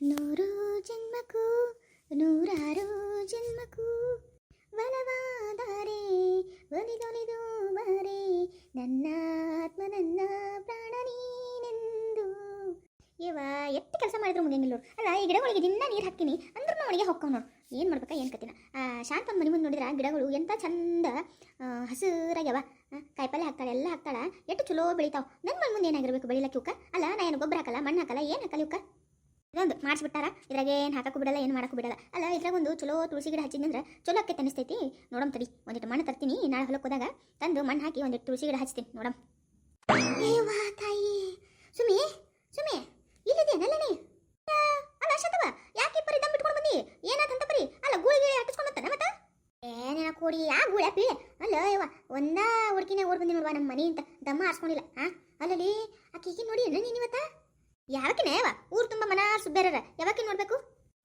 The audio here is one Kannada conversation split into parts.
ನೂರು ಜನ್ಮಕ್ಕೂ, ನೂರಾರು ಜನ್ಮಕ್ಕೂ ಬಲವಾದರೆ, ಒಲಿದೊಲಿದು ಬಾರೆ, ನನ್ನ ಆತ್ಮ ನನ್ನ ಪ್ರಾಣ ನೀನೆಂದು. ಇವ ಎಷ್ಟು ಕೆಲಸ ಮಾಡಿದ್ರು ಮುಂದೆ ಅಲ್ಲ, ಈ ಗಿಡಗಳಿಗೆ ದಿನ ನೀರು ಹಾಕ್ತೀನಿ. ಅಂದ್ರೂ ಅವನಿಗೆ ಹೊಕ್ಕವ್ ನೋಡು. ಏನು ಮಾಡ್ಬೇಕಾ, ಏನು ಕತ್ತಿನ ಆ ಮನೆ ಮುಂದೆ ನೋಡಿದ್ರೆ, ಗಿಡಗಳು ಎಂಥ ಚಂದ ಹಸಿರಾಗ್ಯವ. ಕಾಯಿಪಲ್ಲೆ ಹಾಕ್ತಾಳೆ, ಎಲ್ಲ ಹಾಕ್ತಾಳ. ಎಷ್ಟು ಚಲೋ ಬೆಳಿತಾವ. ನನ್ನ ಮನೆ ಮುಂದೆ ಏನಾಗಿರ್ಬೇಕು, ಬೆಳಿಲಕ್ಕೆ ಇವಕ್ಕ ಅಲ್ಲ ನಾನು ಏನು ಗೊಬ್ಬರ ಹಾಕಲ್ಲ, ಮಣ್ಣು ಹಾಕಲ್ಲ, ಏನು ಹಾಕಲ್ಲ ಇವಕ್ಕ ಇದೊಂದು ಮಾಡಿಸ್ಬಿಟ್ಟಾರ? ಇದ್ರಾಗ ಏನು ಹಾಕಕ್ಕೂ ಬಿಡಲ್ಲ ಏನು ಮಾಡಕ್ಕೂ ಬಿಡಲ್ಲ. ಅಲ್ಲ ಇದ್ರಾಗ ಒಂದು ಚಲೋ ತುಳಸಿ ಗಿಡ ಹಚ್ಚಿದ್ನಂದ್ರೆ ಚಲೋ ಅಕ್ಕೆ ಅನಿಸ್ತೈತಿ ನೋಡಮ್ ತಡಿ ಒಂದಿಟ್ಟು ಮಣ್ಣು ತರ್ತೀನಿ ನಾಳೆ ಹೊಲಕ್ಕೆ ಹೋದಾಗ ತಂದು ಮಣ್ಣು ಹಾಕಿ ಒಂದಿಟ್ಟು ತುಳಸಿ ಗಿಡ ಹಚ್ತೀನಿ ನೋಡಮ್. ತಾಯಿ? ಸುಮಿ ಸುಮಿ ಇಲ್ಲಿದೆ ನೀ ಆ, ಅಲ್ಲ ಶತವ ಯಾಕೆ ಪರಿ ದಮ್ ಬಿಟ್ಕೊಂಡು ಬಂದಿ? ಏನಾದಂತ ಪರಿ? ಅಲ್ಲ ಗೂಳಿ ಗಿಳಿ ಹಟ್ಟಿಸ್ಕೊಂಡು ಬರ್ತಾನೆ ಮತ್ತೆ? ಏನೇನ ಕೊಡಿ ಆ ಗೂಳಿ ಪೀಳೆ? ಅಲ್ಲ ಯವ್ವ ಒಂದ ಹುಡುಕಿನೇ ಓಡ್ ಬಂದಿ ನೋಡುವ ನಮ್ಮ ಮನೆ ಅಂತ ದಮ್ಮ ಆರಿಸ್ಕೊಂಡಿಲ್ಲ ಹಾ ಅಲ್ಲಲ್ಲಿ ಆಕಿಗೆ ನೋಡಿ ನೀನ್ ಇವತ್ತ? ಯಾವಕಿನ ಯವ್ವ? ಊರು ಸುಬ್ಬೇರರ ಯಾವಾಗ ನೋಡ್ಬೇಕು?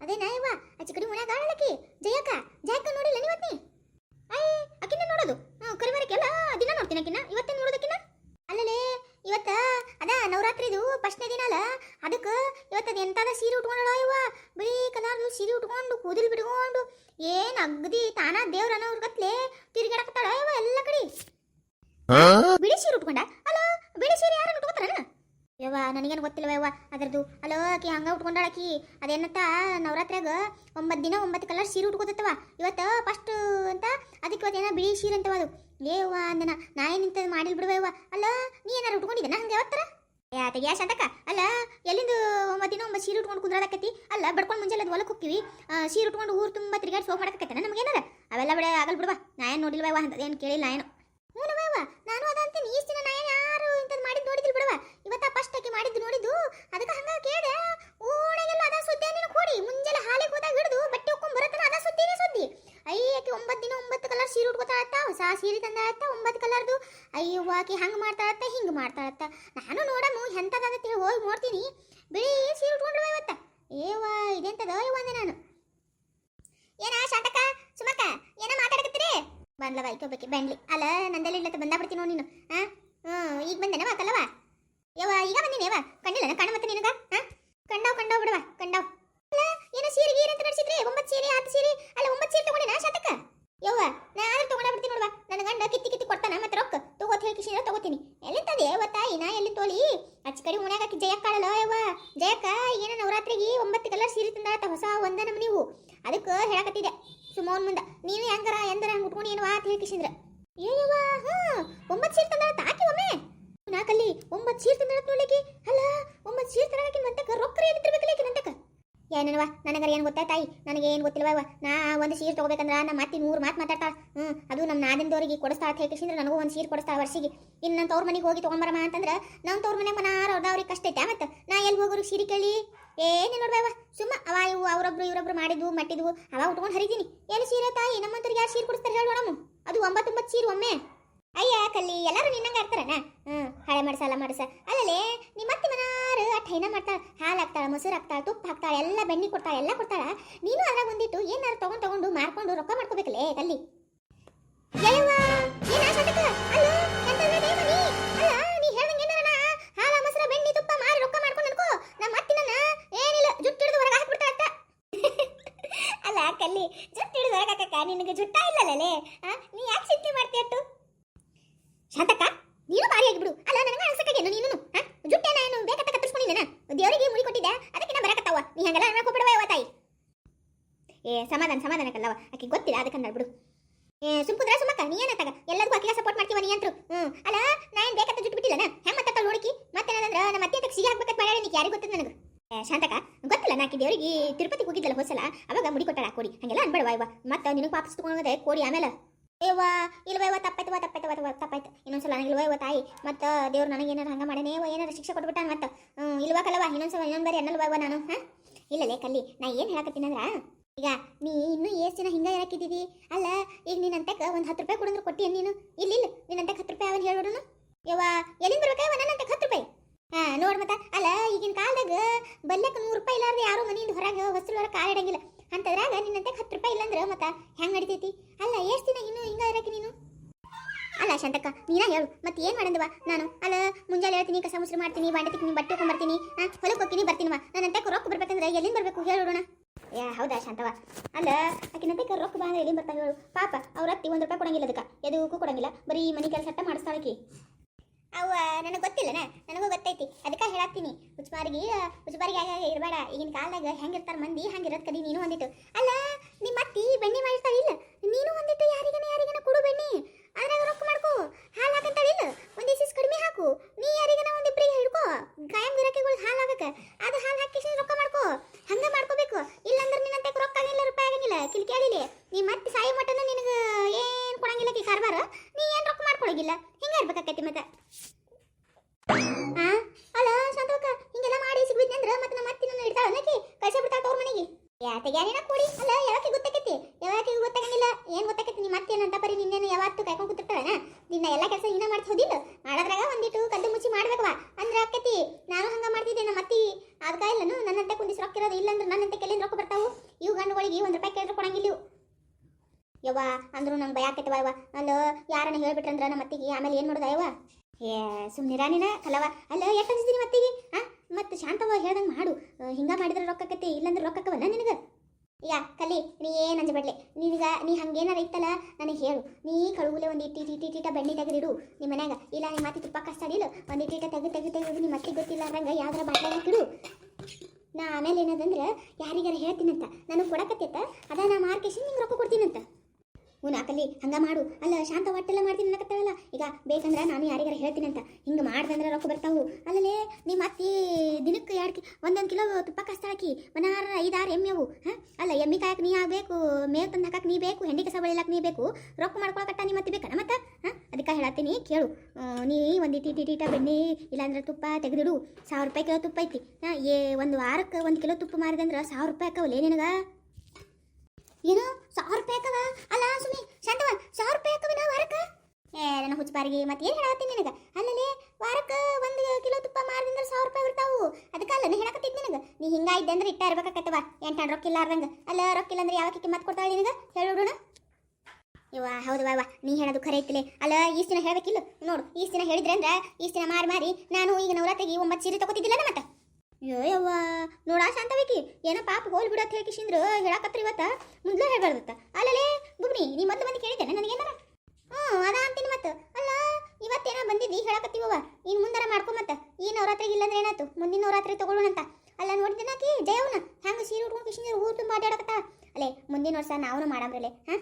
ಅದೇ ಯವ್ವ ಆ ಚಿಕ್ಕಡಿ ಮುಣ್ಯಾಗ ಆಳಲಕ್ಕಿ ಜಯಕ್ಕ ಜಯಕ್ಕ ನೋಡಿಲ್ಲ ನೀವತ್ತಿ ಅಯ್ಯ ಅಕ್ಕಿನ ನೋಡೋದು. ಹ್ಞೂ ಎಲ್ಲ ದಿನ ನೋಡ್ತೀನಿ ಅಕ್ಕಿನ. ಇವತ್ತೇ ನೋಡೋದಕ್ಕಿನ ಅಲ್ಲಲೇ ಇವತ್ತ ಅದ ನವರಾತ್ರಿದು ಫಸ್ಟ್ನೇ ದಿನ ಅಲ್ಲ? ಅದಕ್ಕೆ ಇವತ್ತದ ಎಂತಾದ ಸೀರೆ ಉಟ್ಕೊಂಡಳ ಇವ ಬಿಳಿ ಕಲರ್ದು ಸೀರೆ ಉಟ್ಕೊಂಡು ಕೂದಲು ಬಿಟ್ಕೊಂಡು ಏನ್ ಅಗ್ದಿ ತಾನ ದೇವ್ರ ಅನ್ನೋರ್ ಗತ್ಲೆ ತಿರುಗಾಡಕತ್ತಾಳ ಇವ ಎಲ್ಲ ಕಡೆ? ಬಿಳಿ ಸೀರೆ ಉಟ್ಕೊಂಡ ಅಲ್ಲ ಬಿಳಿ ಸೀರೆ ಯಾರನ್ನ ಉಟ್ಕೋತಾರ ಯವ್ವ ನನಗೇನು ಗೊತ್ತಿಲ್ಲವ ಅದರದು ಅಲೋ, ಆಕಿ ಹಂಗ ಉಟ್ಕೊಂಡಾಳ ಆಕಿ. ಅದೇನತ್ತ ನವರಾತ್ರಿಯಾಗ ಒಂಬತ್ತು ದಿನ ಒಂಬತ್ತು ಕಲರ್ ಸೀರೆ ಉಟ್ಕೋತತ್ತವ. ಇವತ್ತು ಫಸ್ಟ್ ಅಂತ, ಅದಕ್ಕೆ ಇವತ್ತೇನ ಬಿಳಿ ಸೀರೆ ಅಂತವ ಅದು. ಏವ್ವ ಅಂದನ, ನಾ ಏನಿಂತ ಮಾಡಿಲ್ ಬಿಡುವ ಅಲ್ಲ, ನೀ ಏನಾರು ಉಟ್ಕೊಂಡಿದ್ದೇನ ಹಂಗೆ ಯಾವತ್ತರ? ಯಾ ತೆಗಿಯಾಶ ಅಂತಕ್ಕ ಅಲ್ಲ, ಎಲ್ಲಿಂದ ಒಂಬತ್ತು ದಿನ ಒಂಬತ್ತು ಸೀರೆ ಉಟ್ಕೊಂಡು ಕುಂದ್ರಾಡಕತ್ತಿ? ಅಲ್ಲ, ಬಡ್ಕೊಂಡು ಮುಂಜಾನೆ ಅದು ಹೊಲಕ್ಕೆ ಹೋಗ್ತೀವಿ ಸೀರೆ ಉಟ್ಕೊಂಡು ಊರು ತುಂಬ ತಿರುಗಾಡಿ ಸೋಪ್ ಮಾಡಕತ್ತೇನ ನಮಗೇನದ ಅವೆಲ್ಲ ಬಿಡ, ಆಗಲ್ ಬಿಡುವ. ನಾ ಏನು ನೋಡಿಲ್ವ ಏನು ಕೇಳಿಲ್ಲ ಏನು. ಹ್ಞೂ ನಾನು ಅದಂತೀನಿ ಈ ದಿನ ನಾ ಇಂಥದ್ದು ಮಾಡಿದ್ ನೋಡಿದಿಲ್ಲ ಬಿಡವ. ಇವತ್ತ ಫಸ್ಟ್ ಆಕೆ ಮಾಡಿದ್ದು ನೋಡಿದ್ದು. ಅದಕ್ಕೆ ಹಂಗ ಕೇಳ ಓಣೆಗೆಲ್ಲ ಅದ ಸುದ್ದಿ ನೀನು ಕೊಡಿ? ಮುಂಜಾನೆ ಹಾಲಿಗೆ ಹೋದಾಗ ಹಿಡಿದು ಬಟ್ಟೆ ಹೊಕ್ಕೊಂಡ್ ಬರತ್ತನ ಅದ ಸುದ್ದಿನೇ ಸುದ್ದಿ? ಅಯ್ಯ, ಆಕೆ ಒಂಬತ್ತು ದಿನ ಒಂಬತ್ತು ಕಲರ್ ಸೀರೆ ಉಟ್ಕೋತಾಳತ್ತ ಹೊಸ ಸೀರೆ ತಂದಾಳತ್ತ, ಒಂಬತ್ತು ಕಲರ್ದು ಅಯ್ಯೋ, ಆಕಿ ಹಂಗೆ ಮಾಡ್ತಾಳತ್ತ, ಹಿಂಗೆ ಮಾಡ್ತಾಳತ್ತ. ನಾನು ನೋಡಮು ಎಂಥದಂತ ಹೇಳಿ ಹೋಗಿ ನೋಡ್ತೀನಿ. ಬಿಳಿ ಸೀರೆ ಉಟ್ಕೊಂಡ್ರು ಇವತ್ತ? ಏವಾ ಇದೆಂತದ? ಒಂದೆ ನಾನು. ಏನ, ಶಾಂತಕ್ಕ, ಸುಮಕ್ಕ, ಏನ ಮಾತಾಡಕತ್ತೀರಿ? ಬಂದ್ಲವ ಐಕೋಬೇಕಿ ಬೆಂಡ್ಲಿ. ಅಲ್ಲ, ನಂದಲ್ಲಿ ಇಲ್ಲತ್ತ ಬಂದ ಬಿಡ್ತೀನಿ ನೋಡಿ ನೀನು ಹಾ ಹ್ಞೂ ಈಗ ಬಂದೇನವ ಕಲ್ಲವ ಯವ್ವ, ಈಗ ಬಂದಿನಿ, ಯವ್ವ. ಕಂಡಿಲ್ಲ ಕಣ್ಣ ಮತ್ತೆ ನಿನಗ? ಕಂಡಾವ್, ಕಂಡವ್ ಬಿಡವ, ಕಂಡವ್. ಏನೋ ಸೀರೆ, ಗೀರೆ ಅಂತ ನಡೆಸಿದ್ರೆ? ಒಂಬತ್ತು ಸೀರೆ, ಹತ್ತು ಸೀರೆ, ಅಲ್ಲ, ಒಂಬತ್ತು ಸೀರೆ ತಗೊಂಡಿನ ಶತಕ? ಯವ್ವ ನಾ ಆದ್ರೆ ತಗೊಂಡ ಬಿಡ್ತೀನಿ ನೋಡ್ವಾ ನನ್ನ ಗಂಡ ಕಿತ್ತಿ ಕಿತ್ತಿ ಕೊಡ್ತಾನ ಮತ್ತೆ ರೊಕ್ಕ ತಗೋತ್ ಹೇಳಿ ಕಿಶಿನ ತಗೋತೀನಿ ಎಲ್ಲಿ ತಂದೆ ಯವ್ವ ತಾಯಿ ನಾ ಎಲ್ಲಿ ತೋಲಿ ಅಚ್ಚ ಕಡೆ ಉಣ್ಯಾಗ ಆಕಿ ಜಯಕ್ಕ ಕಾಳಲ್ಲ ಯವ್ವ ಜಯಕ್ಕ ಏನ ನವರಾತ್ರಿಗೆ ಒಂಬತ್ತು ಕಲರ್ ಸೀರೆ ತಂದಾತ ಹೊಸ ಒಂದ ನಮ್ ನೀವು ಅದಕ್ಕೆ ಹೇಳಕತ್ತಿದೆ ಸುಮೋನ್ ಮುಂದ ನೀನು ಹೆಂಗಾರ ಎಂದರ ಹಂಗೆ ಉಟ್ಕೊಂಡು ಏನು ಅಂತ ಹೇಳಿ ಕಿಶಿಂದ್ರ ಏಯವ್ವ ಹಾ ಒಂಬತ್ತು ಸೀರೆ ತಂದಾತ ಆಕಿ ಒಮ್ಮೆ ನಾಕಲ್ಲಿ ಒಂಬತ್ತು ಸೀರೆ ತಂದಾಳತ್ ನೋಡ್ಲಿಕ್ಕೆ ಅಲ್ಲ ಒಂಬತ್ತು ಸೀರೆ ತರಕ್ಕೆ ನಂತಕ ರೊಕ್ಕ ಏನಿದ್ದಿರ್ಬೇಕಲ್ಲ ನಂತಕ ಏನವ ನನಗರ ಏನು ಗೊತ್ತಾ ತಾಯಿ? ನನಗೆ ಏನು ಗೊತ್ತಿಲ್ವ ನಾ ಒಂದು ಸೀರೆ ತಗೋಬೇಕಂದ್ರ ನಮ್ಮ ಮತ್ತೆ ನೂರು ಮಾತು ಮಾತಾಡ್ತಾಳ. ಹ್ಞೂ ಅದು ನಮ್ಮ ನಾದಿಂದವ್ರಿಗೆ ಕೊಡಿಸ್ತಾ ಅಂತ ಹೇಳ್ಕಿಸಿದ್ರೆ ನನಗೂ ಒಂದು ಸೀರೆ ಕೊಡಿಸ್ತಾ ವರ್ಷಿಗೆ. ಇನ್ನು ನನ್ನ ತವ್ರ ಮನೆಗೆ ಹೋಗಿ ತೊಗೊಂಬರಮ್ಮ ಅಂತಂದ್ರೆ ನಮ್ಮ ತವ್ರ ಮನೆ ಮನಾರ ಅವ್ರಿಗೆ ಕಷ್ಟ ಐತೆ ಮತ್ತೆ? ನಾ ಎಲ್ಲಿ ಹೋಗೋರು ಸೀರೆ ಕೇಳಿ? ಏನೇ ನೋಡ್ಬೇವ ಸುಮ್ಮ ಅವ ಇವು ಅವರೊಬ್ರು ಇವರೊಬ್ರು ಮಾಡಿದ್ವು ಮಟ್ಟಿದ್ವು ಅವ ಉಟ್ಕೊಂಡು ಹರಿತೀನಿ ಏನು ಸೀರೆ ತಾಯಿ? ನಮ್ಮಂತವ್ರಿಗೆ ಯಾರು ಸೀರೆ ಕೊಡಿಸ್ತಾರೆ ಹೇಳೋಣ ಅದು ಒಂಬತ್ತೊಂಬತ್ತು ಸೀರೆ ಒಮ್ಮೆ. ಅಯ್ಯ ಕಲ್ಲಿ ಎಲ್ಲರೂ ನಿನ್ನಂಗೆ ಆಡ್ತಾರನ? ಹ್ಞೂ ಹಳೆ ಮಾಡ್ಸ ಅಲ್ಲ ಮಾಡ್ಸ. ಅಲ್ಲಲೇ ನಿಮ್ಮ ಅತ್ತೆ ಮನಾರು ಅಟ್ ಹೈನ ಮಾಡ್ತಾಳ. ಹಾಲು ಹಾಕ್ತಾಳ ಮೊಸರು ಹಾಕ್ತಾಳ ತುಪ್ಪ ಹಾಕ್ತಾಳ ಎಲ್ಲ ಬೆಣ್ಣೆ ಕೊಡ್ತಾಳ ಎಲ್ಲ ಕೊಡ್ತಾಳ. ನೀನು ಅದ್ರಾಗ ಒಂದಿಟ್ಟು ಏನಾರು ತಗೊಂಡ್ ತಗೊಂಡು ಮಾರ್ಕೊಂಡು ರೊಕ್ಕ ಮಾಡ್ಕೋಬೇಕಲ್ಲೇ ಕಲ್ಲಿ? ಅಲ್ಲ, ಕಲ್ಲಿ ಜುಟ್ಟು ಹಿಡಿದು ಹೊರಗಾಕಕ್ಕ ನಿನಗೆ ಜುಟ್ಟ ಇಲ್ಲಲ್ಲೇ? ನೀ ಯಾಕೆ ಚಿಂತೆ ಮಾಡ್ತೀಯ ಅಟ್ಟು? ಶಾಂತಕ್ಕ ನೀನು ಭಾರಿ ಆಗಿಬಿಡು. ಅಲ್ಲ, ನನಗೆ ಅನ್ಸಕ್ಕಾಗೇನು ನೀನು ಜುಟ್ಟೇನ ಏನು? ಬೇಕಂತ ಕತ್ತರಿಸ್ಕೊಂಡಿದ್ದೇನ? ದೇವರಿಗೆ ಮುಡಿ ಕೊಟ್ಟಿದ್ದೆ ಅದಕ್ಕೆ ನಾ ಬರಕತ್ತಾವ? ನೀ ಹಂಗೆಲ್ಲ ನನಗೆ ಕೊಬಿಡುವ ಯವ್ವ ತಾಯಿ? ಏ, ಸಮಾಧಾನ ಸಮಾಧಾನ ಕಲ್ಲವ ಆಕೆ ಗೊತ್ತಿಲ್ಲ, ಅದಕ್ಕೆ ಬಿಡು ಏ ಸುಂಪುದ್ರ ಸುಮ್ಮಕ್ಕ ನೀ ಏನತ್ತಾಗ ಎಲ್ಲದಕ್ಕೂ ಆಕೆಗೆ ಸಪೋರ್ಟ್ ಮಾಡ್ತೀವ ನೀ ಅಂತರು ಹ್ಞೂ ಅಲ್ಲ, ನಾ ಏನು ಬೇಕಂತ ಜುಟ್ಟು ಬಿಟ್ಟಿಲ್ಲನ ಹೆಂಗ್ ಮತ್ತೆ ನೋಡಿಕಿ? ಮತ್ತೆ ಏನಂದ್ರೆ ನಮ್ಮ ಅತ್ತೆ ಸಿಗಿ ಹಾಕ್ಬೇಕಂತ ಮಾಡ್ಯಾಳ ನೀ ಯಾರಿಗೆ ಗೊತ್ತದ ನನಗೆ? ಶಾಂತಕ ಗೊತ್ತಿಲ್ಲ ನಾಕಿ ದೇವರಿಗೆ ತಿರುಪತಿ ಹೋಗಿದ್ದಲ್ಲ ಹೋಸಲ ಅವಾಗ ಮುಡಿ ಕೊಟ್ಟಾಳ ಕೋಡಿ ಹಂಗೆಲ್ಲ ಅನ್ಬೇಡವಾ ಇವ ಮತ್ತೆ ನಿನಗೆ ವಾಪಸ್ ತಗೊಂಡೋದೆ ಕೋಡಿ ಆಮೇಲೆ? ಏವ ಇಲ್ವ ಇವ ತಪ್ಪಾಯ್ತು ತಪ್ಪಾಯ್ತು ತಪ್ಪಾಯ್ತು ತಪ್ಪಾಯ್ತು. ಇನ್ನೊಂದ್ಸಲ ನನಗಿಲ್ವ ಇವ ತಾಯಿ. ಮತ್ತು ದೇವ್ರು ನನಗೆ ಏನಾರು ಹಂಗೆ ಮಾಡೇನೆ ಇವ ಏನಾರು ಶಿಕ್ಷೆ ಕೊಟ್ಬಿಟ್ಟಾನ ಮತ್ತೆ. ಇಲ್ವಾ ಇನ್ನೊಂದ್ಸಲ ಇನ್ನೊಂದು ಬಾರಿ ಅನ್ನಲ್ವ ಇವ ನಾನು, ಹಾಂ? ಇಲ್ಲಲೇ ಕಲ್ಲಿ, ನಾ ಏನು ಹೇಳಕತ್ತೀನಂದ್ರ ಈಗ ನೀ ಇನ್ನೂ ಎಷ್ಟು ಜನ ಹಿಂಗೆ ಹೇಳಕ್ಕಿದ್ದೀವಿ ಅಲ್ಲ, ಈಗ ನೀನಂತಕ್ಕೆ ಒಂದು ಹತ್ತು ರೂಪಾಯಿ ಕೊಡಂದ್ರೆ ಕೊಟ್ಟಿ ನೀನು? ಇಲ್ಲ ಇಲ್ಲ ನೀನಂತಕ್ಕೆ ಹತ್ತು ರೂಪಾಯಿ ಅವನು ಹೇಳ್ಬಿಡೋನು ಯವ್ವ, ಎಲ್ಲಿಂದ ಬರ್ಬೇಕಾಯವ ನನ್ನಂತಕ್ಕೆ ಹತ್ತು ರೂಪಾಯಿ? ಹಾಂ, ನೋಡ್ ಮತ್ತೆ. ಅಲ್ಲ, ಈಗಿನ ಕಾಲದಾಗ ಬಲ್ಯಕ್ಕೆ ನೂರು ರೂಪಾಯಿ ಇಲ್ಲಾರ್ದೆ ಯಾರು ಮನೆಯಿಂದ ಹೊರಗೆ ಹೊಸಲು ಹೊರಗೆ ಕಾಲಿಡಂಗಿಲ್ಲ ಅಂತದ್ರಾಗ ನಿನ್ನಂತೆ ಹತ್ತು ರೂಪಾಯಿ ಇಲ್ಲಂದ್ರೆ ಮತ್ತೆ ಹೆಂಗ್ ನಡಿತೈತಿ? ಅಲ್ಲ, ಎಷ್ಟು ದಿನ ಇನ್ನೂ ಹಿಂಗ ನೀನು? ಅಲ್ಲ, ಶಾಂತಕ್ಕ, ನೀನ ಹೇಳು, ಮತ್ತೆ ಏನು ಮಾಡಂದವ ನಾನು? ಅಲ್ಲ, ಮುಂಜಾನೆ ಹೇಳ್ತೀನಿ, ಕಸ ಮುಸ್ರು ಮಾಡ್ತೀನಿ, ಬಾಂಡೆ ತಿಕ್ತೀನಿ, ಬಟ್ಟೆ ಹಾಕೊಂಬರ್ತೀನಿ ಹೊಲಕ್ಕೆ ಹೋಗ್ತೀನಿ, ಬರ್ತೀನಿವ. ನನ್ನಂತೆ ರೊಕ್ಕ ಬರ್ಬೇಕಂದ್ರೆ ಎಲ್ಲಿಂದ ಬರಬೇಕು ಹೇಳೋಣ ಯಾ ಹೌದಾ ಶಾಂತವ ಅಲ್ಲ ಆಕಿನಂತೆ ರೊಕ್ಕ ಬಾ ಅಂದ್ರೆ ಎಲ್ಲಿಂದ ಬರ್ತಾ ಹೇಳು. ಪಾಪ, ಅವ್ರ ಅತ್ತಿ ಒಂದು ರೂಪಾಯಿ ಕೊಡಂಗಿಲ್ಲ ಅದಕ್ಕೆ. ಎದಕ್ಕೂ ಕೊಡಂಗಿಲ್ಲ. ಬರೀ ಮನಿ ಕೆಲಸ ಅಟ್ಟ ಮಾಡಿಸ್ತಾಳಕಿ ಅವ ನನಗೆ ಗೊತ್ತಿಲ್ಲನ? ನನಗೂ ಗೊತ್ತೈತಿ. ಹೇಳತ್ತೀನಿ. ಹುಚ್ಚುಮಾರಿಗೆ ಹುಚ್ಚುಮಾರಿಗೆ ಆಗಾಗ ಇರಬೇಡ. ಈಗಿನ ಕಾಲದಾಗ ಹೆಂಗಿರ್ತಾರ ಮಂದಿ ಹಂಗಿರೋದು ಕದಿ ನೀನು ಒಂದಿಟ್ಟು ಅಲ್ಲ, ನಿಮ್ಮ ಅತ್ತಿ ಬೆಣ್ಣೆ ಮಾಡಿರ್ತಾಳ ಇಲ್ಲ? ನೀನು ಒಂದಿಟ್ಟು ಯಾರಿಗನ ಯಾರಿಗನ ಕೊಡು ಬೆಣ್ಣೆ. ಅದ್ರಾಗ ರೊಕ್ಕ ಮಾಡ್ಕೋ. ಹಾಲು ಹಾಕಂತಾಳ ಇಲ್ಲ? ಒಂದ್ ಕಡಿಮೆ ಹಾಕು. ನೀ ಯಾರಿಗನ ಒಂದಿಬ್ಬರಿಗೆ ಹಿಡ್ಕೊ ಕಾಯಂ ಗಿರಾಕಿಗಳು ಹಾಲು ಆಗಕ ಅದು ಹಾಲು ಹಾಕಿ ರೊಕ್ಕ ಮಾಡ್ಕೋ. ಹಂಗ ಮಾಡ್ಕೋಬೇಕು. ಇಲ್ಲಾಂದ್ರೆ ನಿನ್ನಂತೆ ರೊಕ್ಕ ಆಗಿಲ್ಲ ರೂಪಾಯಿ ಆಗಂಗಿಲ್ಲ. ಕಿಲ್ ಕೇಳಿಲಿ ನೀ ಮತ್ತೆ ಸಾಯಿ ಮಟನ ನಿನಗೆ ಏನು ಕೊಡಂಗಿಲ್ಲ ಕಿ ಕಾರ್ಬಾರ? ನೀ ಏನ್ ರೊಕ್ಕ ಮಾಡ್ಕೊಳಗಿಲ್ಲ? ಹಿಂಗ ಇರ್ಬೇಕಾಕೈತಿ ಮತ್ತೆ? ಆ ಅಲ್ಲ ಶಾಂತವಕ್ಕ ಹಿಂಗೆಲ್ಲ ಮಾಡಿ ಸಿಗ್ಬಿದ್ನಿ ಅಂದ್ರ ಮತ್ತೆ ನಮ್ಮ ಅತ್ತಿ ನನ್ನ ಇಡ್ತಾಳ ಅನ್ನಕಿ? ಕಳ್ಸ ಬಿಡ್ತಾಳ ತವ್ರ ಮನೆಗೆ. ಯಾತಿಗೆ ಕೂಡಿ? ಅಲ್ಲ ಯಾವಾಕಿ ಗೊತ್ತಾಕೈತಿ? ಯಾವಾಕಿ ಗೊತ್ತಾಗಂಗಿಲ್ಲ. ಏನ್ ಗೊತ್ತಾಕೈತಿ ನಿಮ್ಮ ಅತ್ತಿ ಏನಂತ ಬರೀ ನಿನ್ನೇನು ಯಾವತ್ತು ಕಾಯ್ಕೊಂಡ್ ಕೂತಿರ್ತಾಳನ? ನಿನ್ನ ಎಲ್ಲ ಕೆಲಸ ನೀನ ಮಾಡ್ತಿ ಹೋದಿಲ್ಲ? ಒಂದಿಟ್ಟು ಕದ್ದು ಮುಚ್ಚಿ ಮಾಡ್ಬೇಕವ ಅಂದ್ರ ಆಕೈತಿ, ನಾನು ಹಂಗ ಮಾಡ್ತಿದ್ದೆ ನಮ್ಮ ಅತ್ತಿ. ಅದಕ್ಕ ಇಲ್ಲನು ನನ್ನಂತೆ ಕುಂದಿಸ್ ರೊಕ್ಕ ಇರೋದು ಇಲ್ಲಂದ್ರ ನನ್ನಂತೆ ಕೆಲಿನ ರೊಕ್ಕ ಬರ್ತಾವು? ಇವು ಗಂಡುಗಳಿಗೆ ಒಂದು ರೂಪಾಯಿ ಕೇಳಿದ್ರು ಕೊಡಂಗಿಲ್ಲ ಯವ್ವ, ಅಂದ್ರು ನಂಗೆ ಭಯ ಆಕೈತವ ಯವ್ವ. ಅಲ್ಲ, ಯಾರನ್ನ ಹೇಳ್ಬಿಟ್ರಂದ್ರ ನಮ್ಮ ಅತ್ತಿಗೆ ಆಮೇಲೆ ಏನು ಮಾಡೋದು ಯವ್ವ? ಏ ಸುಮ್ಮನಿರ ನೀನ? ಕಲವ ಅಲ್ಲ, ಎಷ್ಟು ಅನ್ಸಿದ್ದೀನಿ ಮತ್ತಿಗೆ ಆ? ಮತ್ತೆ ಶಾಂತವ ಹೇಳ್ದಂಗೆ ಮಾಡು. ಹಿಂಗ ಮಾಡಿದ್ರೆ ರೊಕ್ಕಕ್ಕತ್ತೆ ಇಲ್ಲಂದ್ರೆ ರೊಕ್ಕಕ್ಕವಲ್ಲ ನಿನಗೆ? ಯಾ ಕಲಿ ನೀ ಏನು ಅಂಜಬೇಡ್ಲೆ? ನಿನಗ, ನೀ ಹಂಗೇನಾರ ಇತ್ತಲ್ಲ, ನನಗೆ ಹೇಳು. ನೀ ಕಳುಗುಲೆ ಒಂದು ಇಟ್ಟಿ ಟೀಟಿ ಟೀಟ ಬೆಣ್ಣೆ ತೆಗೆದಿಡು ನಿಮ್ಮ ಮನ್ಯಾಗ. ಇಲ್ಲ ನಿಮ್ಮ ಮಾತಿ ತುಪ್ಪ ಕಷ್ಟ ಅಡಿಲ್ಲ ಒಂದು ಇಟ್ಟಿಟ ತೆಗೆ ತೆಗೆ ತೆಗೆದು ನಿಮ್ಮ ಮತ್ತೆ ಗೊತ್ತಿಲ್ಲ ಅಂದಂಗೆ ಯಾವ್ದಾರ ಬಾಟ್ಲ ಹಾಕಿಡು ನಾ ಆಮೇಲೆ ಏನದಂದ್ರೆ, ಯಾರಿಗಾರ ಹೇಳ್ತೀನಂತ. ನನಗೆ ಕೊಡಕತ್ತೈತ, ಅದ ನಾ ಮಾರ್ಕೇಶನ್ ನಿಂಗೆ ರೊಕ್ಕ ಕೊಡ್ತೀನಂತ. ಹ್ಞೂ ನಾಕಲ್ಲಿ ಹಂಗ ಮಾಡು. ಅಲ್ಲ, ಶಾಂತ ಒಟ್ಟೆಲ್ಲ ಮಾಡ್ತೀನಿ ಅನ್ನಕತ್ತಾವಲ್ಲ ಈಗ ಬೇಕಂದ್ರೆ ನಾನು ಯಾರಿಗಾರ ಹೇಳ್ತೀನಿ ಅಂತ. ಹಿಂಗೆ ಮಾಡ್ದಂದ್ರೆ ರೊಕ್ಕ ಬರ್ತಾವು. ಅಲ್ಲಲೇ ನಿಮ್ಮ ಅತ್ತಿ ದಿನಕ್ಕೆ ಎರಡು ಒಂದೊಂದು ಕಿಲೋ ತುಪ್ಪ ಕಸ್ತಾಕಿ ಮನಾರ ಐದಾರು ಎಮ್ಮೆ ಅವು. ಹಾಂ? ಅಲ್ಲ, ಎಮ್ಮೆ ಕಾಯಕ್ಕೆ ನೀ ಆಗಬೇಕು, ಮೇವು ತಂದು ಹಾಕಕ್ಕೆ ನೀ ಬೇಕು, ಹೆಂಡಿ ಕಸ ಬೆಳಿಲಕ್ಕೆ ನೀ ಬೇಕು. ರೊಕ್ಕ ಮಾಡ್ಕೊಳಕಟ್ಟ ನಿಮ್ಮ ಅತ್ತಿ ಬೇಕಾ ಮತ್ತೆ? ಹಾಂ? ಅದಕ್ಕೆ ಹೇಳತ್ತೀನಿ, ಕೇಳು. ನೀ ಒಂದು ಇಟ್ಟಿ ಟಿ ಇಟ್ಟ ಬೆಣ್ಣೆ, ಇಲ್ಲಾಂದ್ರೆ ತುಪ್ಪ ತೆಗೆದಿಡು. ಸಾವಿರ ರೂಪಾಯಿ ಕಿಲೋ ತುಪ್ಪ ಐತಿ. ಹಾಂ, ಏ, ಒಂದು ವಾರಕ್ಕೆ ಒಂದು ಕಿಲೋ ತುಪ್ಪ ಮಾರಿದಂದ್ರೆ ಸಾವಿರ ರೂಪಾಯಿ ಹಾಕವಲ್ಲೇ ನಿನಗೆ? ಏನು ಸಾವಿರ ರೂಪಾಯಿ ಆಕವ ಅಲ್ಲ ಸುಮ್ಮಿ ಶಾಂತವ ಸಾವಿರ ರೂಪಾಯಿ ಆಕವಿನ ವಾರಕ್ಕೆ ಹುಚ್ಚಬಾರಿಗೆ ಮತ್ತೆ ಏನು ಹೇಳತ್ತೀನಿ ನಿನಗೆ? ಅಲ್ಲಲ್ಲಿ ವಾರಕ್ಕೆ ಒಂದು ಕಿಲೋ ತುಪ್ಪ ಮಾರಿದ್ರೆ ಸಾವಿರ ರೂಪಾಯಿ ಬರ್ತಾವು ಅದಕ್ಕೆ ಅಲ್ಲ ಹೇಳಕತ್ತಿದ್ ನಿನಗೆ? ನೀ ಹಿಂಗಾಯ್ದೆ ಅಂದ್ರೆ ಇಟ್ಟ ಇರ್ಬೇಕಾಕತ್ತವ. ಎಂಟು ರೊಕ್ಕ ಇಲ್ಲಾರ್ದಂಗೆ ಅಲ್ಲ ರೊಕ್ಕ ಇಲ್ಲ ಅಂದ್ರೆ ಯಾವಾಗ ಕಿಮ್ಮತ್ ಕೊಡ್ತಾಳೆ ನಿನಗೆ? ಹೇಳೋಣ ಇವ ಹೌದು ವಾ ನೀ ಹೇಳೋದು ಖರೆ ಐತಿಲೆ. ಅಲ್ಲ ಈ ದಿನ ಹೇಳಬೇಕಿಲ್ಲ? ನೋಡು ಈಸ್ ದಿನ ಹೇಳಿದ್ರೆ ಅಂದ್ರೆ ಈ ದಿನ ಮಾರಿ ಮಾರಿ ನಾನು ಈಗ ನವರಾತ್ರಿಗೆ ಒಂಬತ್ತು ಸೀರೆ ತಗೋತಿದ್ದಿಲ್ಲ ಮತ್ತೆ ಅಯ್ಯೋ ಯವ್ವ, ನೋಡ ಶಾಂತವಿಕಿ. ಏನೋ ಪಾಪ ಹೋಲ್ ಬಿಡತ್ತೆ ಹೇಳಿ ಕಿಶಿಂದ್ರ ಹೇಳಕತ್ರಿ ಇವತ್ತ. ಮುಂದ್ಲೇ ಹೇಳ್ಬಾರ್ದತ್ತ. ಅಲ್ಲಲೇ ಬುಗ್ನಿ, ನೀ ಮೊದಲು ಬಂದು ಕೇಳಿದ್ದೇನೆ ನನಗೇನಾರ ಹ್ಞೂ ಅದ ಅಂತೀನಿ ಮತ್ತೆ ಅಲ್ಲ, ಇವತ್ತೇನೋ ಬಂದಿದ್ದಿ ಹೇಳಕತ್ತೀವವ ಇನ್ನು ಮುಂದಾರ ಮಾಡ್ಕೊ ಮತ್ತೆ. ಈ ನವರಾತ್ರಿಗೆ ಇಲ್ಲಂದ್ರೆ ಏನಾಯ್ತು? ಮುಂದಿನ ನವರಾತ್ರಿ ತಗೊಳ್ಳೋಣಂತ. ಅಲ್ಲ ನೋಡಿದಿನಾಕಿ ಜಯವನ. ಹಂಗೆ ಸೀರೆ ಉಟ್ಕೊಂಡು ಕಿಶಿಂದ್ರ ಊರು ತುಂಬ ಆಡಾಡಕತ್ತ ಅಲ್ಲೇ, ಮುಂದಿನ ವರ್ಷ ನಾವು ಮಾಡಾಮ್ರಲೆ ಹಾಂ?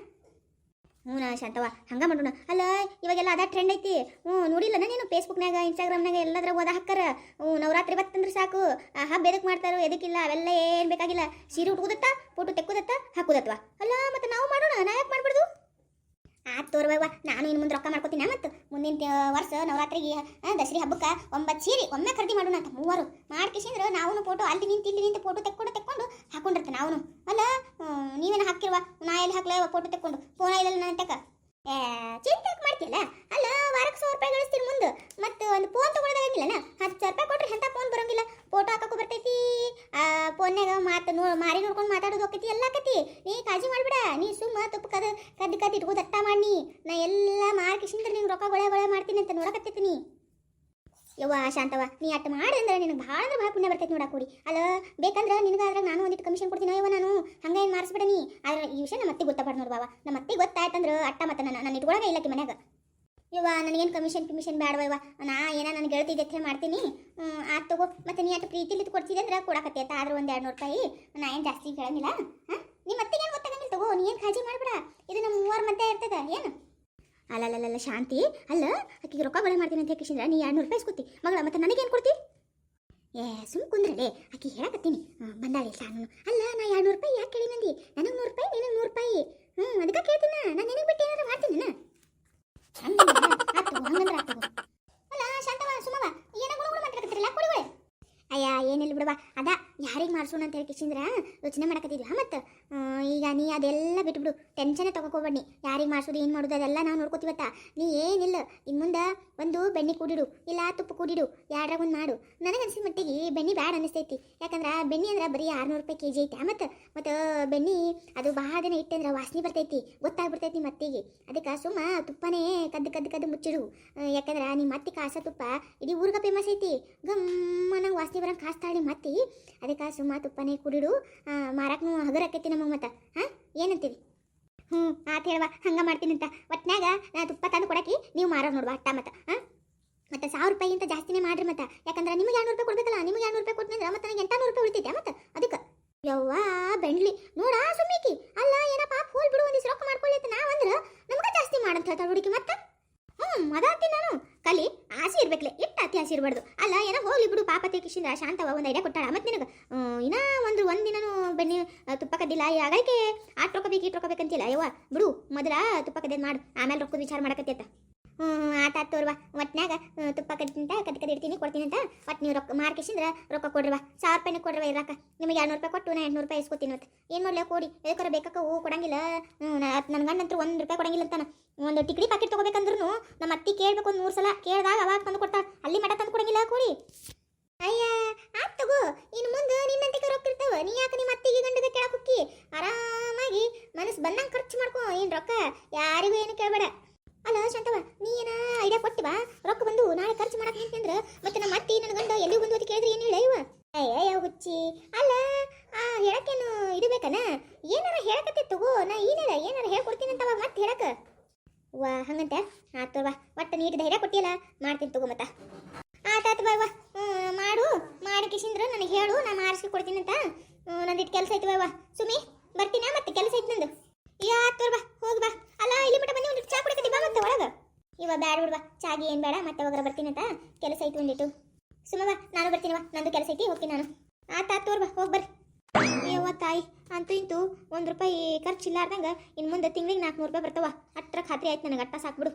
ಹ್ಞೂ ಶಾಂತವ ಹಂಗೆ ಮಾಡೋಣ. ಅಲ್ಲ, ಇವಾಗೆಲ್ಲ ಅದ ಟ್ರೆಂಡ್ ಐತಿ. ಹ್ಞೂ ನೋಡಿಲ್ಲ ನೀನು ಫೇಸ್ಬುಕ್ನಾಗ ಇನ್ಸ್ಟಾಗ್ರಾಮ್ನಾಗ ಎಲ್ಲದ್ರ ಓದ ಹಾಕ್ಕಾರ? ಹ್ಞೂ, ನವರಾತ್ರಿ ಬತ್ತಂದ್ರೆ ಸಾಕು. ಹಬ್ಬ ಎದಕ್ಕೆ ಮಾಡ್ತಾರೋ, ಎದಕ್ಕಿಲ್ಲ, ಅವೆಲ್ಲ ಏನು ಬೇಕಾಗಿಲ್ಲ. ಸೀರೆ ಉಟ್ಕೋದತ್ತ, ಫೋಟೋ ತೆಕ್ಕೋದತ್ತ ಹಾಕೋದತ್ವ ಅಲ್ಲ, ಮತ್ತೆ ನಾವು ಮಾಡೋಣ? ನಾ ಯಾಕೆ ಮಾಡ್ಬಾರ್ದು? ಆತ್ ತೋರ್ವವ್ವ ನಾನು ಇನ್ನು ಮುಂದೆ ರೊಕ್ಕ ಮಾಡ್ಕೋತೀನಿ ಮತ್ತು ಮುಂದಿನ ವರ್ಷ ನವರಾತ್ರಿಗೆ ದಸರಿ ಹಬ್ಬಕ್ಕೆ ಒಂಬತ್ತು ಸೀರೆ, ಒಮ್ಮೆ ಖರೀದಿ ಮಾಡೋಣ ಅಂತ ಮೂವರು. ಮಾಡ್ಕಿಸಿದ್ರೆ ನಾವು ಫೋಟೋ ಅಲ್ಲಿ ನಿಂತು ಇಲ್ಲಿ ನಿಂತು ಫೋಟೋ ತೆಕ್ಕೊಂಡು ತೆಕ್ಕೊಂಡು ಹಾಕೊಂಡಿರ್ತೀನಿ ನಾವು ಅಲ್ಲ ನೀವೇನು ಹಾಕಿರುವ ನಾ ಎಲ್ಲಿ ಹಾಕ್ಲ ಫೋಟೋ ತೆಕ್ಕೊಂಡು? ಫೋನ್ ಇಲ್ಲ ನನ್ನ ತಕ ಏ ಚಿಂತೆ ಮಾಡ್ತಿಲ್ಲ ಅಲ್ಲ, ವಾರಕ್ಕೆ ಸಾವಿರ ರೂಪಾಯಿ ಗಳಿಸ್ತೀನಿ ಮುಂದೆ. ಮತ್ತೆ ಒಂದು ಫೋನ್ ತಗೊಳ್ಳೋದಾಗಿಲ್ಲನ ಹತ್ತು ಸಾವಿರ ರೂಪಾಯಿ ಕೊಟ್ರೆ ಎಂಥ ಫೋನ್ ಬರೋಂಗಿಲ್ಲ? ಫೋಟೋ ಹಾಕಕ್ಕೂ ಬರ್ತೈತಿ. ಆ ಫೋನ್ಯಾಗ ಮಾತು ನೋ, ಮಾರಿ ನೋಡ್ಕೊಂಡು ಮಾತಾಡೋದು ಹೋಗ್ತೈತಿ ಎಲ್ಲ ನೀ ಕಾಳಜಿ ಮಾಡ್ಬೇಡ. ನೀ ಸುಮ್ಮ ತುಪ್ಪ ಕದ, ಕದ್ದು ಕದ್ದು ಇಟ್ಕೋದು ಅಟ್ಟ ಮಾಡಿ ನಾ. ಎಲ್ಲ ಮಾರ್ಕಿಸಿಂದ್ರೆ ನಿಂಗೆ ರೊಕ್ಕ ಗೊಳೆ ಗೊಳೆ ಮಾಡ್ತೀನಿ ಅಂತ ನೋಡಕತ್ತೈತಿ ಯವ್ವ ಶಾಂತವ ನೀ ಅಟ್ ಮಾಡಂದ್ರೆ ನಿನಗೆ ಭಾಳ ಅಂದ್ರೆ ಭಾಳ ಪುಣ್ಯ ಬರ್ತೈತಿ ನೋಡ ಕೂಡಿ. ಅಲ್ಲ, ಬೇಕಂದ್ರೆ ನಿನಗೆ ಅದ್ರಾಗ ನಾನು ಒಂದಿಟ್ಟು ಕಮಿಷನ್ ಕೊಡ್ತೀನಿ ಅಯ್ಯವ ನಾನು. ಹಂಗೆ ಏನು ಮಾಡಿಸ್ಬೇಡ ನೀ. ಆದ್ರೆ ಈ ವಿಷಯ ನಮ್ಮ ಅತ್ತೆ ಗೊತ್ತಾಗ್ಬಾರ್ದು ನೋಡಿ ಬಾವ. ನಮ್ಮ ಅತ್ತೆ ಗೊತ್ತಾಯ್ತಂದ್ರೆ ಅಟ್ಟ ಮತ್ತೆ ನನ್ನ ನಾನು ಇಟ್ಕೊಳಗ ಇಲ್ಲಕ್ಕೆ ಮನ್ಯಾಗ. ಯವ್ವ, ನನಗೇನು ಕಮಿಷನ್ ಕಮಿಷನ್ ಬೇಡವ ಯವ್ವ. ನಾ ಏನೋ ನನ್ನ ಗೆಳತಿದ್ದೆ ಅಂತ ಹೇಳಿ ಮಾಡ್ತೀನಿ ಆಯ್ತು ತಗೋ. ಮತ್ತೆ ನೀ ಅಟ್ಟು ಪ್ರೀತಿಲಿ ಕೊಡ್ತಿದ್ದೆ ಅಂದ್ರೆ ಕೊಡಕತ್ತೆ ಅಂತ ಆದ್ರೆ ಒಂದು ಎರಡು ರೂಪಾಯಿ. ನಾ ಏನು ಜಾಸ್ತಿ ಕೇಳಂಗಿಲ್ಲ. ಹಾಂ? ನಿಮ್ಮ ಏನು ಗೊತ್ತಾಗಂಗಿಲ್ಲ ತಗೋ. ನೀ ಏನು ಕಾಳಜಿ ಮಾಡ್ಬೇಡ. ಇದು ನಮ್ಮ ಮೂವರ ಮಧ್ಯೆ ಇರ್ತದ. ಏನು? ಅಲ್ಲಲ್ಲಲ್ಲ ಶಾಂತಿ. ಅಲ್ಲ ಆಕಿಗೆ ರೊಕ್ಕ ಬಳೆ ಮಾಡ್ತೀನಿ ಅಂತ ಹೇಳಿ ನೀ ಎರಡು ನೂರು ರೂಪಾಯಿ ಇಸ್ಕೊತಿ. ಮಗಳ, ಮತ್ತೆ ನನಗೇನು ಕೊಡ್ತಿ? ಏ, ಸುಮ್ ಕುಂದ್ರಲೇ. ಆಕಿ ಹೇಳಕತ್ತೀನಿ. ಬಂದಾಳೆ ನಾನು ಅಲ್ಲ, ನಾ ಎರಡು ನೂರು ರೂಪಾಯಿ ಯಾಕೆ ಕೇಳಿ ನಂದಿ? ನನಗೆ ನೂರು ರೂಪಾಯಿ, ನಿನಗೆ ನೂರು ರೂಪಾಯಿ. ಹ್ಞೂ ಅದಕ್ಕೆ ಕೇಳ್ತೀನ? ನಾನು ನಿನಗೆ ಬಿಟ್ಟು ಏನಾದ್ರು ಮಾಡ್ತೀನಿ ಅಲ್ಲ, ಶಾಂತವ, ಸುಮವ, ಏನೋ ಗುಣ ಗುಣ ಮಾತಾಡಕತ್ತಿರಲ್ಲ ಅಯ್ಯ, ಏನಿಲ್ಲ ಬಿಡವಾ ಅದ, ಯಾರಿಗೆ ಮಾಡ್ಸೋಣ ಅಂತ ಹೇಳಿ ಕಿಶಿಂದ್ರ ಯೋಚನೆ ಮಾಡಕತ್ತಿದ್ವಿ ಮತ್ತು? ಈಗ ನೀ ಅದೆಲ್ಲ ಟೆನ್ಷನೇ ತಗೋಕೋಬೇಡ ಯಾರಿಗೆ ಮಾಡಿಸೋದು, ಏನು ಮಾಡೋದು ಅದೆಲ್ಲ ನಾವು ನೋಡ್ಕೋತೀವತ್ತ ನೀ ಏನಿಲ್ಲ ಇನ್ನು ಮುಂದೆ ಒಂದು ಬೆಣ್ಣೆ ಕೂಡಿಡು, ಇಲ್ಲ ತುಪ್ಪ ಕೂಡಿಡು ಯಾರಾಗ ಒಂದು ಮಾಡು. ನನಗೆ ಅನಿಸಿದ ಮಟ್ಟಿಗೆ ಬೆಣ್ಣೆ ಬ್ಯಾಡ ಅನಿಸ್ತೈತಿ. ಯಾಕಂದ್ರೆ ಬೆಣ್ಣೆ ಅಂದ್ರೆ ಬರೀ ಆರುನೂರು ರೂಪಾಯಿ ಕೆ ಜಿ ಐತೆ ಮತ್ತು ಮತ್ತು ಬೆಣ್ಣೆ ಅದು ಭಾಳ ದಿನ ಇಟ್ಟಂದ್ರೆ ವಾಸನೆ ಬರ್ತೈತಿ, ಗೊತ್ತಾಗ್ಬಿಡ್ತೈತಿ ಮತ್ತಿಗೆ. ಅದಕ್ಕೆ ಸುಮ್ಮ ತುಪ್ಪನೇ ಕದ್ದು ಕದ್ದು ಕದ್ದು ಮುಚ್ಚಿಡು. ಯಾಕಂದ್ರೆ ನಿಮ್ಮ ಮತ್ತೆ ಕಾಸ ತುಪ್ಪ ಇಡೀ ಊರ್ಗ ಫೇಮಸ್ ಐತಿ. ಗಮ್ಮನಂಗೆ ವಾಸನೆ ಬರಂಗೆ ಕಾಸ್ತಾಳೆ ಮತ್ತಿ. ಅದಕ್ಕೆ ಸುಮ್ಮ ತುಪ್ಪನೇ ಕುಡಿಡು ಮಾರಾಕ್ನೂ ಹಗರಾಕೈತಿ ನಮಗೆ ಮತ್ತೆ. ಹಾಂ, ಏನಂತೀರಿ? ಹ್ಞೂ ಆತ ಹೇಳುವ, ಹಂಗೆ ಮಾಡ್ತೀನಿ ಅಂತ. ಒಟ್ನ್ಯಾಗ, ನಾ ತುಪ್ಪ ತಂದು ಕೊಡಕ್ಕೆ ನೀವು ಮಾರೋ ನೋಡುವ ಅಟ್ಟ ಮತ್ತೆ ಹಾಂ ಮತ್ತೆ ಸಾವಿರ ರೂಪಾಯಿ ಅಂತ ಜಾಸ್ತಿನೇ ಮಾಡ್ರಿ ಮತ್ತೆ. ಯಾಕಂದ್ರೆ ನಿಮಗೆ ಎರಡ್ನೂರು ರೂಪಾಯಿ ಕೊಡ್ಬೇಕಲ್ಲ, ನಿಮಗೆ ಎರಡು ರೂಪಾಯಿ ಕೊಟ್ಟಿದ್ರೆ ಮತ್ತೆ ನನಗೆ ಎಂಟುನೂರು ರೂಪಾಯಿ ಉಳಿತೈತೆ ಮತ್ತೆ? ಅದಕ್ಕೆ. ಯವ್ವ ಬೆಂಡ್ಲಿ ನೋಡ ಸುಮ್ಮಿಕಿ ಅಲ್ಲ, ಏನಪ್ಪ ಫೋಲ್ ಬಿಡು ಒಂದಿಷ್ಟು ರೊಕ್ಕ ಮಾಡ್ಕೊಳ್ಳಿ ನಾ ನಾವಂದ್ರೆ ನಮ್ಗೆ ಜಾಸ್ತಿ ಮಾಡಂತ ಹೇಳ್ತಾಳೆ ಹುಡುಗಿ ಮತ್ತೆ? ಹ್ಞೂ ಮದಾತಿ ನಾನು. ಕಲಿ, ಆಸೆ ಇರ್ಬೇಕ್ಲೆ. ಇರಬಾರ್ದು ಅಲ್ಲ ಏನೋ ಹೋಗ್ಲಿ ಬಿಡು, ಪಾಪ ಕಿಶಿಂದ ಶಾಂತವ ಒಂದು ಐಡಿಯಾ ಕೊಟ್ಟಾಳ. ಮತ್ತೆ ನಿನಗೆ? ಇನ್ನ ಒಂದು ಒಂದು ದಿನನೂ ಬೆಣ್ಣೆ ತುಪ್ಪ ಕದ್ದಿಲ್ಲ. ಯಾಗೈಕೆ ಆಟ್ ರೊಕ್ಕ ಬೇಕು ರೊಕ್ಕಬೇಕಂತಿಲ್ಲ ಬಿಡು, ಮೊದಲ ತುಪ್ಪ ಕದ್ದೇದು ಮಾಡು. ಆಮೇಲೆ ರೊಕ್ಕದ ವಿಚಾರ ಮಾಡಕತ್ತೈತ ಆತ ತೋರ್ವ. ಒಟ್ನ್ಯಾಗ ಆ, ತುಪ್ಪ ಕದ್ದಿಂತ ಕದ್ ಕದ್ ಇಡ್ತೀನಿ ಕೊಡ್ತೀನಿ ಅಂತ. ಒಟ್ಟು ನೀವು ರೊಕ್ಕ ಮಾರ್ಕೇಶಿಂದ್ರ ರೊಕ್ಕ ಕೊಡ್ರವ ಸಾವಿರ ರೂಪಾಯಿನ ಕೊಡ್ರವ ಇರಾಕ ನಿಮಗೆ ಎರಡ್ನೂರು ರೂಪಾಯಿ ಕೊಟ್ಟು ನಾ ಎಂಟ್ನೂರು ರೂಪಾಯಿ ಇಸ್ಕೊತೀನಿ ಅಂತ ಏನು ಮಾಡಲಿ ಕೊಡಿ? ಎದಕ್ಕಾರ ಬೇಕಕ್ಕ ಹೂ ಕೊಡಂಗಿಲ್ಲ? ನನ್ನ ಗಂಡಂತೂ ಒಂದು ರೂಪಾಯಿ ಕೊಡಂಗಿಲ್ಲ ಅಂತಾನ. ಒಂದು ಟಿಕ್ಡಿ ಪ್ಯಾಕೆಟ್ ತೊಗೋಬೇಕಂದ್ರೂ ನಮ್ಮ ಅತ್ತಿ ಕೇಳ್ಬೇಕು ಒಂದು ಮೂರು ಸಲ. ಕೇಳಿದಾಗ ಅವಾಗ ತಂದು ಕೊಡ್ತಾಳೆ. ಅಲ್ಲಿ ಮಠ ತಂದು ಕೊಡಂಗಿಲ್ಲ ಕೊಡಿ? ಅಯ್ಯ ಆತ್ ತಗೋ. ಇನ್ನು ಮುಂದೆ ನಿನ್ನಂತಿಗೆ ರೊಕ್ಕ ಇರ್ತಾವ. ನೀ ಯಾಕೆ ನಿಮ್ಮ ಅತ್ತಿಗೆ ಗಂಡದ ಕೇಳಕ್ ಹೋಕ್ಕಿ? ಆರಾಮಾಗಿ ಮನಸ್ಸು ಬಂದಂಗೆ ಖರ್ಚು ಮಾಡ್ಕೊ ಏನು ರೊಕ್ಕ? ಯಾರಿಗೂ ಏನು ಕೇಳಬೇಡ. ಅಲ್ಲ ಶಾಂತವ ನೀ ಏನ ಐಡಿಯಾ ಕೊಟ್ಟಿವಾ ರೊಕ್ಕ ಬಂದು ನಾಳೆ ಖರ್ಚು ಮಾಡಕ್ ನಿಂತಂದ್ರ ಮತ್ತೆ ನಮ್ಮ ಅತ್ತಿ ನನ್ನ ಗಂಡ ಎಲ್ಲಿ ಬಂದು ಅದಕ್ಕೆ ಕೇಳಿದ್ರೆ ಏನು ಹೇಳ ಇವ ಅಯ್ಯ ಹುಚ್ಚಿ. ಅಲ್ಲ ಆ ಹೇಳಕ್ಕೇನು ಇದು ಬೇಕನ? ಏನಾರ ಹೇಳಕತ್ತೆ ತಗೋ ನಾ ಏನಿಲ್ಲ ಏನಾರ ಹೇಳ್ಕೊಡ್ತೀನಿ ಅಂತವ ಮತ್ತೆ ಹೇಳಕ? ವಾ ಹಂಗಂತ? ಆತ ವಾ ಒಟ್ಟು ನೀಟ್ ಧೈರ್ಯ ಕೊಟ್ಟಿಯಲ್ಲ ಮಾಡ್ತೀನಿ ತಗೋ ಮತ್ತ. ಬಾ ವಾ ಹ್ಮ್, ಮಾಡು. ಮಾಡಿ ಕಿಶಿಂದ್ರ ನನಗೆ ಹೇಳು ನಾ ಮಾಡಿಸಿ ಕೊಡ್ತೀನಿ ಅಂತ ನಂದಿಟ್ಟು ಕೆಲಸ ಐತಿ ಬಾ ಸುಮಿ ಬರ್ತೀನ ಮತ್ತೆ ಕೆಲಸ ಐತಿ ನಂದು? ಯಾ ಬಾ ಹೋಗಿ ಬಾ. ಅಲ್ಲ, ಇಲ್ಲಿ ಬಿಟ್ಟ ಬಂದು ಒಂದಿಟ್ಟು ಚಾ ಕುಡಿಕತ್ತಿ ಬಾ ಮತ್ತೆ ಒಳಗ. ಇವ ಬ್ಯಾಡ ಬಿಡ್ವಾ ಚಾಗಿ ಏನು ಬೇಡ, ಮತ್ತೆ ಅವಾಗ ಬರ್ತೀನಿ ಅಂತ ಕೆಲಸ ಐತಿ ಒಂದಿಟ್ಟು. ಸುಮ್ಮವಾ ನಾನು ಬರ್ತೀನಿವ ನಂದು ಕೆಲಸ ಐತಿ, ಹೋಗ್ತೀನಿ ನಾನು. ಆತ ತೋರ್ ಬಾ, ಹೋಗ್ ಬರ್ರಿ. ಅಯ್ಯವ್ವ ತಾಯಿ, ಅಂತೂ ಇಂತೂ ಒಂದು ರೂಪಾಯಿ ಖರ್ಚು ಇಲ್ಲಾರ್ದಂಗ ಇನ್ನು ಮುಂದೆ ತಿಂಗಳಿಗೆ ನಾಲ್ಕುನೂರು ರೂಪಾಯಿ ಬರ್ತವ. ಅಟ್ರ ಖಾತ್ರಿ ಆಯ್ತು ನನಗೆ, ಅಟ್ಟ ಸಾಕ್ಬಿಡು.